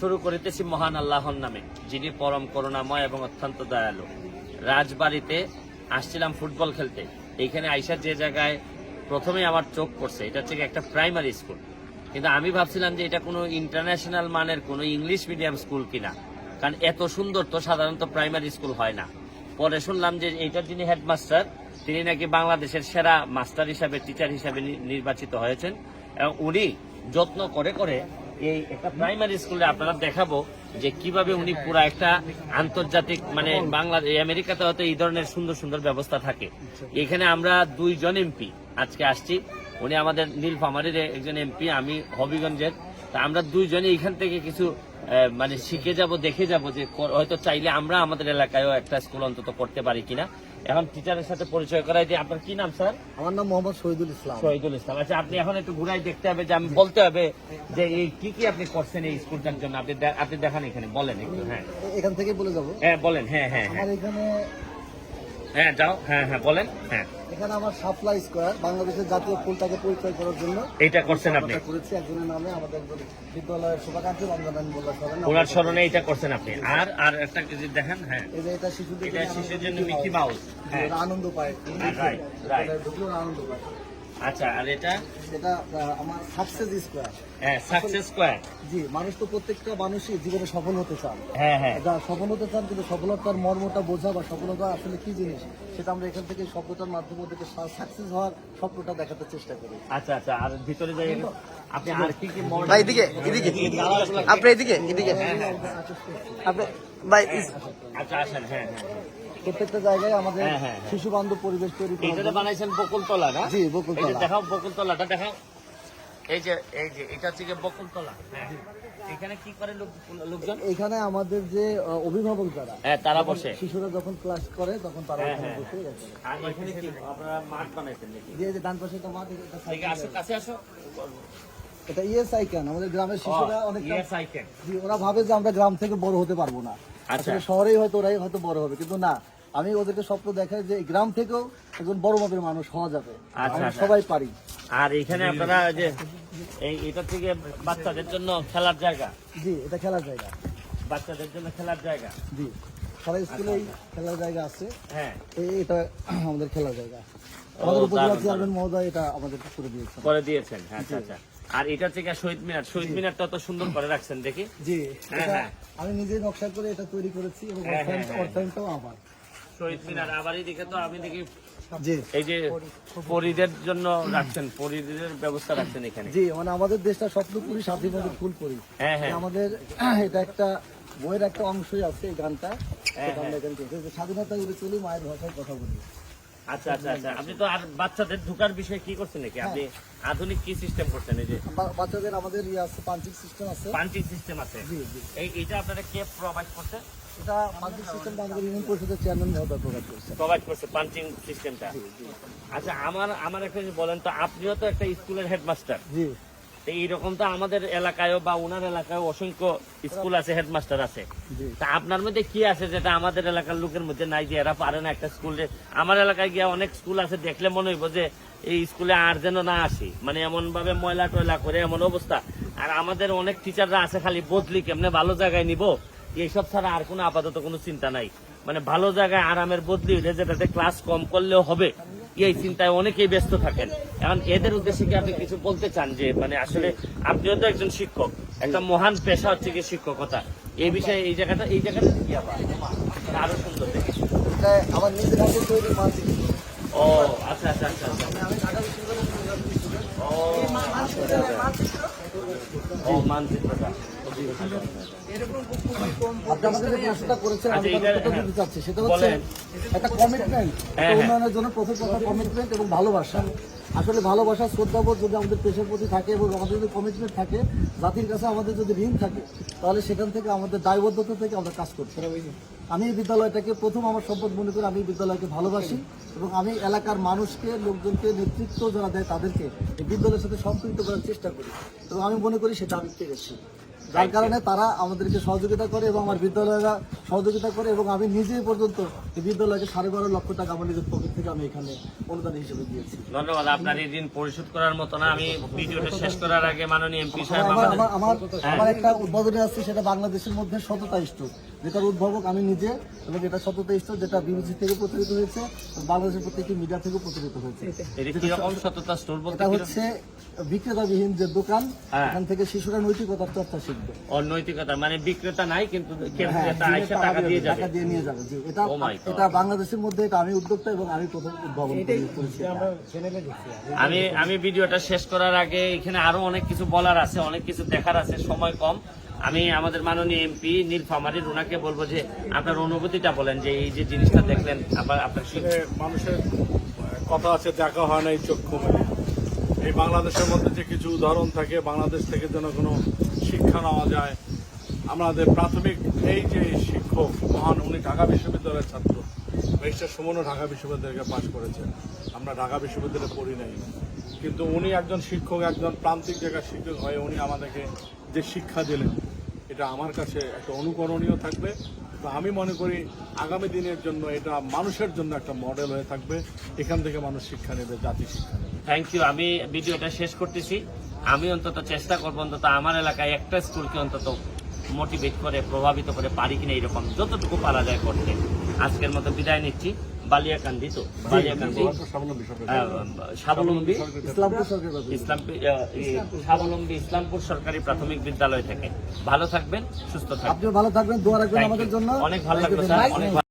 শুরু করিতেছি মহান আল্লাহর নামে, যিনি পরম করুণাময় এবং অত্যন্ত দয়ালু। রাজবাড়িতে আসছিলাম ফুটবল খেলতে। এইখানে আইসা যে জায়গায় প্রথমে আমার চোখ পড়ছে, এটা হচ্ছে একটা প্রাইমারি স্কুল। কিন্তু আমি ভাবছিলাম যে এটা কোনো ইন্টারন্যাশনাল মানের কোনো ইংলিশ মিডিয়াম স্কুল কিনা। কারণ এত সুন্দর তো সাধারণত প্রাইমারি স্কুল হয় না। পরে শুনলাম যে এইটার যিনি হেডমাস্টার, তিনি নাকি বাংলাদেশের সেরা মাস্টার হিসাবে, টিচার হিসাবে নির্বাচিত হয়েছেন। এবং উনি যত্ন করে করে এই প্রাইমারি স্কুলে আপনারা দেখাবো যে কীভাবে উনি পুরো একটা আন্তর্জাতিক মানে বাংলাদেশ আমেরিকাতে হয়তো এই ধরনের সুন্দর সুন্দর ব্যবস্থা থাকে। এখানে আমরা দুইজন এমপি আজকে আসছি। উনি আমাদের নীলফামারীর একজন এমপি আমি হবিগঞ্জের। তা আমরা দুইজনে এখান থেকে কিছু মানে শিখে যাব, দেখে যাব যে হয়তো চাইলে আমরা আমাদের এলাকায়ও একটা স্কুল অন্তত করতে পারি কিনা। এখন টিচারের সাথে পরিচয় করাই দিই আপনার কি নাম স্যার? আমার নাম মোহাম্মদ শহীদুল ইসলাম। শহীদুল ইসলাম। আচ্ছা আপনি এখন একটু ঘুরাই দেখতে হবে যে আমি বলতে হবে যে এই কি কি আপনি করছেন এই স্কুলটার জন্য? আপনি আপনি দেখান এখানে বলেন একটু হ্যাঁ। এখান থেকে বলে যাব। হ্যাঁ বলেন হ্যাঁ হ্যাঁ হ্যাঁ। আমার এখানে হ্যাঁ যাও। হ্যাঁ হ্যাঁ বলেন। হ্যাঁ। এখানে আমার সাপ্লাই স্কোয়ার বাংলাদেশের জাতীয় ফুলটাকে পরিচয় করার জন্য এইটা করছেন আপনি। করেছি একজনের নামে আমাদের বিদ্যালয়ের শুভাকাঙ্ক্ষী রমজান মোল্লা স্মরণে ওনার স্মরণে এটা করছেন আপনি। আর আর একটা কিছু দেখেন? হ্যাঁ। এই যে এটা শিশুদের এটা শিশুর জন্য মিকি মাউস হ্যাঁ। আনন্দ পায়। রাইট ওরা আনন্দ পায়। আচ্ছা আর এটা? এটা আমার সাকসেস স্কোয়ার হ্যাঁ সাকসেস স্কোয়ার জি মানুষ তো প্রত্যেকটা মানুষই জীবনে সফল হতে চান। হ্যাঁ হ্যাঁ। যা সফল হতে চান কিন্তু সফলতার মর্মটা বোঝা বা সফলতা আসলে কি জিনিস সেটা আমরা এখান থেকে শব্দটার মাধ্যমে ওদেরকে সাকসেস হওয়ার স্বপ্নটা দেখাতে চেষ্টা করি। আচ্ছা আচ্ছা আর ভিতরে যাই আপনি আর কি কি মডেল ভাই এদিকে এদিকে। আপনি এদিকে এদিকে। আপনি ভাই আচ্ছা আসেন হ্যাঁ হ্যাঁ। প্রত্যেকটা জায়গায় আমাদের হ্যাঁ, হ্যাঁ, হ্যাঁ। শিশু বান্ধব পরিবেশ তৈরি করা এইটা বানাইছেন বকুলতলা না? জি, বকুলতলা। দেখাও বকুলতলাটা দেখাও। এই যে এই যে এটা হচ্ছে বকুলতলা। এখানে কি করে লোকজন? এখানে আমাদের যে অভিভাবক যারা হ্যাঁ তারা বসে। শিশুরা যখন ক্লাস করে তখন তারা এখানে বসে গেছে। আর এখানে কি আপনারা মাঠ বানাইছেন নাকি? যে যে ডান পাশে মাঠ এটা এদিকে আসো কাছে আসো। এটা ইএস আইকান আমাদের গ্রামের শিশুরা অনেক ইয়েস আই ওরা ভাবে যে আমরা গ্রাম থেকে বড় হতে পারব না। আচ্ছা। আসলে শহরেই হয়তো ওরাই হয়তো বড় হবে কিন্তু না। আমি ওদেরকে স্বপ্ন দেখাই যে গ্রাম থেকেও একজন বড় মাপের মানুষ হওয়া যাবে। আচ্ছা, আচ্ছা। সবাই পারি। আর এখানে আপনারা যে এই এটা থেকে বাচ্চাদের জন্য খেলার জায়গা? জি এটা খেলার জায়গা। বাচ্চাদের জন্য খেলার জায়গা? জি সারা স্কুলেই খেলার জায়গা আছে। হ্যাঁ। এটা আমাদের খেলার জায়গা। আমাদের উপজেলা চেয়ারম্যান মহোদয় এটা আমাদের করে দিয়েছেন। করে দিয়েছেন আচ্ছা আচ্ছা। আর এটা থেকে শহীদ মিনার শহীদ মিনারটা তো সুন্দর করে রাখছেন দেখি। জি হ্যাঁ, হ্যাঁ। আমি নিজেই নকশা করে এটা তৈরি করেছি এবং হ্যাঁ, হ্যাঁ। অর্থায়নটাও আমার। শহীদ মিনার আবারই দেখে তো আমি দেখি এই যে পরিদের জন্য রাখছেন পরিদের ব্যবস্থা রাখছেন এখানে। জি মানে আমাদের দেশটা স্বপ্নপুরি স্বাধীনতা ফুল করি হ্যাঁ হ্যাঁ। আমাদের এটা একটা বইয়ের একটা অংশই আছে এই গানটা। হ্যাঁ, স্বাধীনতা উড়ে চলি মায়ের ভাষায় কথা বলি। আচ্ছা আচ্ছা আচ্ছা। আপনি তো আর বাচ্চাদের ঢোকার বিষয়ে কি করছেন নাকি? আপনি আধুনিক কি সিস্টেম করছেন? এই যে বাচ্চাদের আমাদের ইয়ে আছে পাঞ্চিং সিস্টেম আছে। পাঞ্চিং সিস্টেম আছে। এই এটা আপনারা কে প্রোভাইড করছে? এটা পাঞ্চিং সিস্টেমটা আমাদের ইউনিয়ন পরিষদের চেয়ারম্যান মহোদয় প্রকাশ করছে। প্রোভাইড করছে পাঞ্চিং সিস্টেমটা আচ্ছা আমার আমার একটা বলেন তো আপনিও তো একটা স্কুলের হেডমাস্টার জি। তো এইরকম তো আমাদের এলাকায়ও বা ওনার এলাকায় অসংখ্য স্কুল আছে হেডমাস্টার আছে। তা আপনার মধ্যে কি আছে যেটা আমাদের এলাকার লোকের মধ্যে নাই যে এরা পারে না একটা স্কুলে? আমার এলাকায় গিয়ে অনেক স্কুল আছে দেখলে মনে হইব যে এই স্কুলে আর যেন না আসি। মানে এমন ভাবে ময়লা টয়লা করে এমন অবস্থা। আর আমাদের অনেক টিচাররা আছে খালি বদলি কেমনে ভালো জায়গায় নিব? এইসব ছাড়া আর কোনো আপাতত কোনো চিন্তা নাই। মানে ভালো জায়গায় আরামের বদলি হইলে যেটাতে ক্লাস কম করলেও হবে এই চিন্তায় অনেকেই ব্যস্ত থাকেন। এখন এদের উদ্দেশ্যে কি আপনি কিছু বলতে চান যে মানে আসলে আপনিও তো একজন শিক্ষক একটা মহান পেশা হচ্ছে কি শিক্ষকতা। এই বিষয়ে এই জায়গাটা এই জায়গাটা কি আবার? আরও সুন্দর দেখি। আমার নিজের হাতে তৈরি ও আচ্ছা আচ্ছা আচ্ছা আচ্ছা। ও ও মানচিত্রটা আচ্ছা, চাচ্ছি সেটা হচ্ছে একটা কমিটমেন্ট হ্যাঁ, হ্যাঁ। উন্নয়নের জন্য প্রথম কথা কমিটমেন্ট এবং ভালোবাসা। আসলে ভালোবাসা শ্রদ্ধাবোধ যদি আমাদের পেশার প্রতি থাকে এবং আমাদের যদি কমিটমেন্ট থাকে জাতির কাছে আমাদের যদি ঋণ থাকে তাহলে সেখান থেকে আমাদের দায়বদ্ধতা থেকে আমরা কাজ করতে হবে আমি এই বিদ্যালয়টাকে প্রথম আমার সম্পদ মনে করি আমি এই বিদ্যালয়কে ভালোবাসি এবং আমি এলাকার মানুষকে লোকজনকে নেতৃত্ব যারা দেয় তাদেরকে এই বিদ্যালয়ের সাথে সম্পৃক্ত করার চেষ্টা করি। এবং আমি মনে করি সেটা আমি পেরেছি। যার কারণে তারা আমাদেরকে সহযোগিতা করে এবং আমার বিদ্যালয়েরা সহযোগিতা করে এবং আমি নিজেই পর্যন্ত এই বিদ্যালয়কে সাড়ে বারো লক্ষ টাকা আমার নিজের পকেট থেকে আমি এখানে অনুদান হিসেবে দিয়েছি। ধন্যবাদ আপনার এই ঋণ পরিশোধ করার মতো না। আমি ভিডিওটা শেষ করার আগে মাননীয় এমপি সাহেব আমার আমার একটা উদ্বোধনী আছে সেটা বাংলাদেশের মধ্যে শততা স্টোর যেটার উদ্ভাবক আমি নিজে এবং এটা শততা স্টোর যেটা বিবিসি থেকে প্রচারিত হয়েছে বাংলাদেশের প্রত্যেকটি মিডিয়া থেকে প্রচারিত হয়েছে। এটা সততা? হচ্ছে বিক্রেতাবিহীন যে দোকান হ্যাঁ। এখান থেকে শিশুরা নৈতিকতার চর্চা শিখবে। অনৈতিকতা মানে বিক্রেতা নাই কিন্তু হ্যাঁ, টাকা দিয়ে দিয়ে- যাবে। টাকা দিয়ে নিয়ে যাবে। জি এটা Oh. এটা বাংলাদেশের মধ্যে এটা আমি উদ্যোক্তা এবং আমি প্রথম উদ্ভাবন করেছি। আমি আমি ভিডিওটা শেষ করার আগে এখানে আরও অনেক কিছু বলার আছে অনেক কিছু দেখার আছে সময় কম। আমি আমাদের মাননীয় এমপি নীলফামারীর ওনাকে বলব যে আপনার অনুভূতিটা বলেন যে এই যে জিনিসটা দেখলেন, আবার আপনার মানুষের কথা আছে, দেখা হয় না এই চক্ষু এই বাংলাদেশের মধ্যে যে কিছু উদাহরণ থাকে, বাংলাদেশ থেকে যেন কোনো শিক্ষা নেওয়া যায়, আমাদের প্রাথমিক এই যে শিক্ষক, মহান, উনি ঢাকা বিশ্ববিদ্যালয়ের ছাত্র। মিস্টার সুমনও ঢাকা বিশ্ববিদ্যালয়কে পাশ করেছেন। আমরা ঢাকা বিশ্ববিদ্যালয়ে পড়ি নাই। কিন্তু উনি একজন শিক্ষক, একজন প্রান্তিক জায়গার শিক্ষক হয়ে উনি আমাদেরকে যে শিক্ষা দিলেন এটা আমার কাছে একটা অনুকরণীয় থাকবে। তো আমি মনে করি আগামী দিনের জন্য এটা মানুষের জন্য একটা মডেল হয়ে থাকবে। এখান থেকে মানুষ শিক্ষা নেবে, জাতি শিক্ষা নেবে। থ্যাংক ইউ আমি ভিডিওটা শেষ করতেছি। আমি অন্তত চেষ্টা করব অন্তত আমার এলাকায় একটা স্কুলকে অন্তত মোটিভেট করে, প্রভাবিত করে পারি কিনা এরকম যতটুকু পারা যায় করতে। আজকের মতো বিদায় নিচ্ছি। বালিয়াকান্দি তো বালিয়াকান্দি। স্বাবলম্বী ইসলামপুর ইসলাম স্বাবলম্বী ইসলামপুর সরকারি প্রাথমিক বিদ্যালয় থেকে। ভালো থাকবেন সুস্থ থাকবেন। ভালো থাকবেন দোয়া রাখবেন আমাদের জন্য। অনেক ভালো স্যার অনেক ভালো